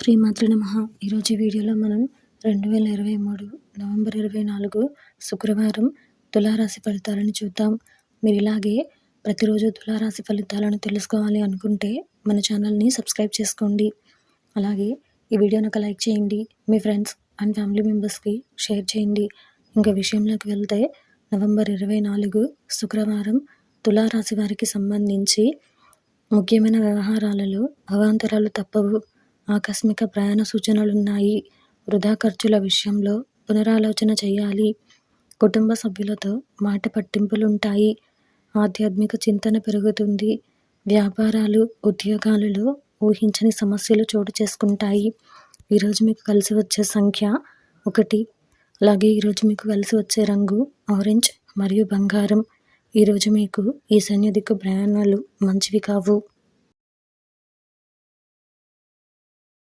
శ్రీమాతృ నమ. ఈరోజు వీడియోలో మనం రెండు వేల ఇరవై మూడు నవంబర్ ఇరవై నాలుగు శుక్రవారం తులారాశి ఫలితాలను చూద్దాం. మీరు ఇలాగే ప్రతిరోజు తులారాశి ఫలితాలను తెలుసుకోవాలి అనుకుంటే మన ఛానల్ని సబ్స్క్రైబ్ చేసుకోండి. అలాగే ఈ వీడియోని ఒక లైక్ చేయండి. మీ ఫ్రెండ్స్ అండ్ ఫ్యామిలీ మెంబర్స్కి షేర్ చేయండి. ఇంకా విషయంలోకి వెళ్తే నవంబర్ ఇరవై నాలుగు శుక్రవారం తులారాశి వారికి సంబంధించి ముఖ్యమైన వ్యవహారాలలో అవాంతరాలు తప్పవు. ఆకస్మిక ప్రయాణ సూచనలున్నాయి. వృధా ఖర్చుల విషయంలో పునరాలోచన చేయాలి. కుటుంబ సభ్యులతో మాట పట్టింపులుంటాయి. ఆధ్యాత్మిక చింతన పెరుగుతుంది. వ్యాపారాలు ఉద్యోగాలలో ఊహించని సమస్యలు చోటు చేసుకుంటాయి. ఈరోజు మీకు కలిసి వచ్చే సంఖ్య ఒకటి. అలాగే ఈరోజు మీకు కలిసి వచ్చే రంగు ఆరెంజ్ మరియు బంగారం. ఈరోజు మీకు ఈ దిక్కు ప్రయాణాలు మంచివి కావు.